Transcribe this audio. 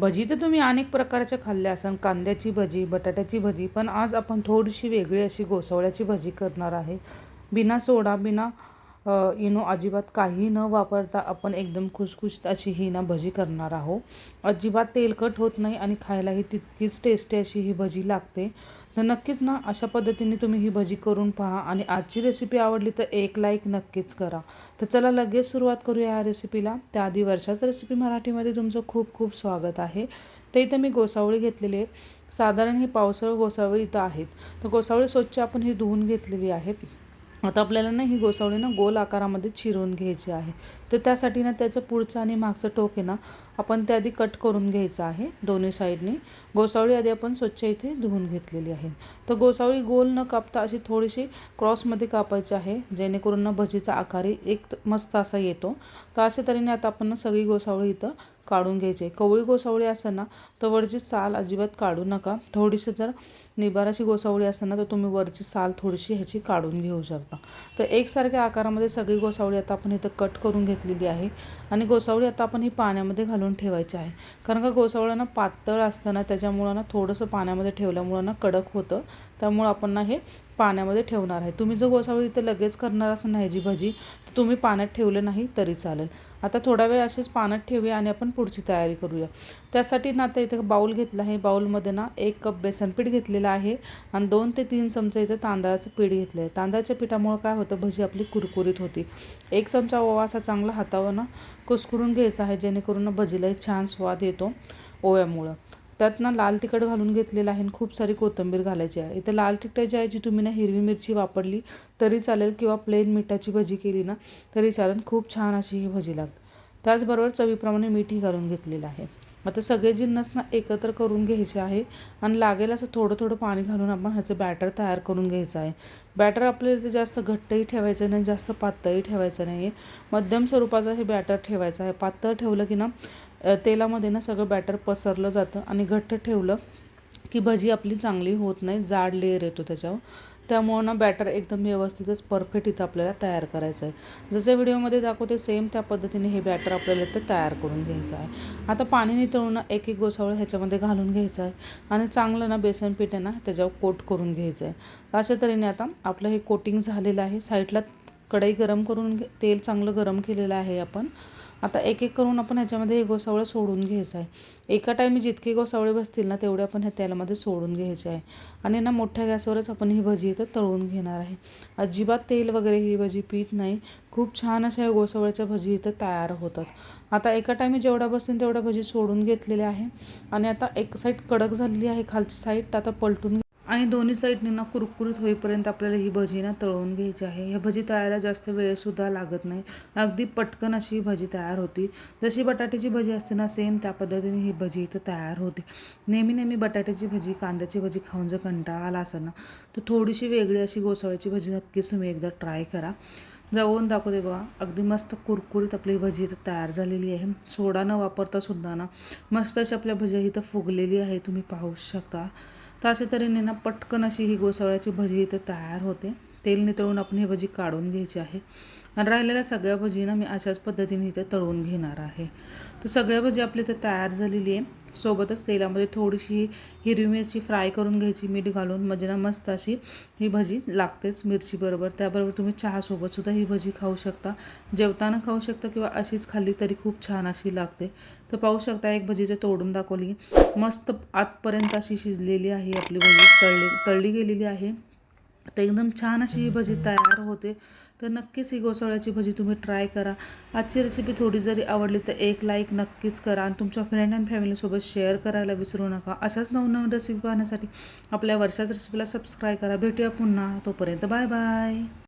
भजी तर तुम्ही अनेक प्रकारच्या खाल्ल्या असाल कांद्याची भजी बटाट्याची भजी पण आज आपण थोडीशी वेगळी अशी गोसवळ्याची भजी करणार आहे. बिना सोडा बिना इनो अजिबात काही न वापरता आपण एकदम खुसखुशीत अशी ही ना भजी करणार आहोत. अजिबात तेलकट होत नाही आणि खायलाही तितकीच टेस्टी अशी ही भजी लागते. तर नक्कीच ना अशा पद्धतीने तुम्ही ही भजी करून पहा आणि आजची रेसिपी आवडली तर एक लाईक नक्कीच करा. तर चला लगेच सुरुवात करूया या रेसिपीला त्याआधी वर्षाच रेसिपी मराठीमध्ये तुमचं खूप खूप स्वागत आहे. ते इथं मी गोसावळी घेतलेली आहे. साधारण ही पावसाळ गोसावळी इथं आहेत. तर गोसावळी स्वच्छ आपण ही धुवून घेतलेली आहेत. आता आपल्याला ना ही गोसावळी ना गोल आकारामध्ये चिरून घ्यायची आहे. तर त्यासाठी ना त्याचं पुढचं आणि मागचं टोक आहे ना आपण ते आधी कट करून घ्यायचं आहे दोन्ही साईडनी. गोसावळी आधी आपण स्वच्छ इथे धुवून घेतलेली आहे. तर गोसावळी गोल न कापता अशी थोडीशी क्रॉसमध्ये कापायची आहे जेणेकरून ना भजीचा आकारही एक मस्त असा येतो. तर अशा तऱ्हेने आता आपण ना सगळी गोसावळी इथं काढून घ्यायचे. कवळी गोसावळी असेल ना तर वरची साल अजिबात काढू नका. थोडीशी जर निबाराची गोसावळी असेल ना तर तुम्ही वरची साल थोडीशी ह्याची काढून घेऊ शकता. तर एकसारख्या आकारामध्ये सगळी गोसावळी आता आपण इथं कट करून घेतलेली आहे. आणि गोसावळी आता आपण ही पाण्यामध्ये घालून ठेवायची आहे. कारण का गोसावळ्यांना पातळ असतं ना त्याच्यामुळं ना थोडंसं पाण्यामध्ये ठेवल्यामुळं ना कडक होतं. त्यामुळं आपण ना हे पाण्यामध्ये ठेवणार आहे. तुम्ही जर गोसावळी इथे लगेच करणार असं नाही जी भजी तर तुम्ही पाण्यात ठेवलं नाही तरी चालेल. आता थोडा वेळ असेच पाण्यात ठेवूया आणि आपण पुढची तयारी करूया. त्यासाठी ना आता इथं बाऊल घेतला आहे. बाऊलमध्ये ना एक कप बेसन पीठ घेतलेलं आहे आणि दोन ते तीन चमचे इथं तांदळाचं पीठ घेतलं आहे. तांदळाच्या पिठामुळं काय होतं? भजी आपली कुरकुरीत होती. एक चमचा ओवा असा चांगला हातावर ना कुसकुरून घ्यायचा आहे जेणेकरून भजीलाही छान स्वाद येतो ओव्यामुळं. त्यात ना लाल तिखट घालून घेतलेलं आहे आणि खूप सारी कोथिंबीर घालायची आहे. इथं लाल तिखटाची जी तुम्ही ना हिरवी मिरची वापरली तरी चालेल किंवा प्लेन मिठाची भजी केली ना तरी चालेल. खूप छान अशी ही भजी लागते. त्याचबरोबर चवीप्रमाणे मीठही घालून घेतलेलं आहे. आता सगळे जिन्नस ना एकत्र करून घ्यायचे आहे आणि लागेल असं थोडं थोडं पाणी घालून आपण ह्याचं बॅटर तयार करून घ्यायचं आहे. बॅटर आपल्याला ते जास्त घट्टही ठेवायचं नाही जास्त पातळही ठेवायचं नाही आहे मध्यम स्वरूपाचं हे बॅटर ठेवायचं आहे. पातळ ठेवलं की ना तेलामध्ये ना सगळं बॅटर पसरलं जातं आणि घट्ट ठेवलं की भजी आपली चांगली होत नाही जाड लेअर येतो त्याच्यावर. त्यामुळं ना बॅटर एकदम व्यवस्थितच परफेक्ट इथं आपल्याला तयार करायचं आहे. जसं व्हिडिओमध्ये दाखवते सेम त्या पद्धतीने हे बॅटर आपल्याला इथं तयार करून घ्यायचं आहे. आता पाणी नितळून ना एक एक गोसावळ ह्याच्यामध्ये घालून घ्यायचं आहे आणि चांगलं ना बेसन पीठ आहे ना त्याच्यावर कोट करून घ्यायचं आहे. अशा तऱ्हेने आता आपलं हे कोटिंग झालेलं आहे. साईडला कढई गरम करून घे- तेल चांगलं गरम केलेलं आहे आपण. आता एक एक करून आपण ह्याच्यामध्ये हे गोसावळं सोडून घ्यायचं आहे. एका टायमी जितके गोसावळे बसतील ना तेवढे आपण ह्या तेलामध्ये सोडून घ्यायचे आहे. आणि ना मोठ्या गॅसवरच आपण ही भजी इथं तळून घेणार आहे. अजिबात तेल वगैरे ही भजी पीत नाही. खूप छान अशा गोसावळ्याच्या भजी इथं तयार होतात. आता एका टायमी जेवढ्या बसतील तेवढ्या भजी सोडून घेतलेल्या आहे. आणि आता एक साईड कडक झालेली आहे खालची साईड आता पलटून आणि दोन्ही साईडने ना कुरकुरीत होईपर्यंत आपल्याला ही भजी ना तळून घ्यायची आहे. ह्या भजी तळायला जास्त वेळसुद्धा लागत नाही. अगदी पटकन अशी ही भजी तयार होती. जशी बटाट्याची भजी असते ना सेम त्या पद्धतीने ही भजी इथं तयार होते. नेहमी नेहमी बटाट्याची भजी कांद्याची भजी खाऊन जर कंटाळा आला असेल ना तर थोडीशी वेगळी अशी गोसाळ्याची भजी नक्कीच तुम्ही एकदा ट्राय करा. जाऊन दाखवते बघा अगदी मस्त कुरकुरीत आपली भजी इथं तयार झालेली आहे. सोडा न वापरता सुद्धा ना मस्त अशी आपल्या भजी इथं फुगलेली आहे तुम्ही पाहू शकता. तर अशा तऱ्हेने ना पटकन अशी ही गोसावळ्याची भजी इथं तयार होते. तेल नितळून आपण ही भजी काढून घ्यायची आहे. आणि राहिलेल्या सगळ्या भजीना मी अशाच पद्धतीने इथे तळून घेणार आहे. तर सगळ्या भजी आपली इथं तयार झालेली आहे. सोबतच तेलामध्ये थोडीशी हिरवी मिरची फ्राय करून घ्यायची मीठ घालून. म्हणजे ना मस्त अशी ही भजी लागतेच मिरचीबरोबर. त्याबरोबर तुम्ही चहासोबतसुद्धा ही भजी खाऊ शकता. जेवताना खाऊ शकता किंवा अशीच खाल्ली तरी खूप छान अशी लागते. तर पाहू शकता एक भजी जे तोडून दाखवली. मस्त आतपर्यंत अशी शिजलेली आहे आपली भजी. तळली तळली गेलेली आहे. तर एकदम छान अशी ही भजी तयार होते. तर नक्कीच ही गोसावळ्याची भजी तुम्ही ट्राय करा. आजची रेसिपी थोडी जरी आवडली तर एक लाईक नक्कीच करा आणि तुमच्या फ्रेंड अँड फॅमिलीसोबत शेअर करायला विसरू नका. अशाच नवनवीन रेसिपी पाहण्यासाठी आपल्या वर्षाच रेसिपीला सबस्क्राईब करा. भेटूया पुन्हा. तोपर्यंत बाय बाय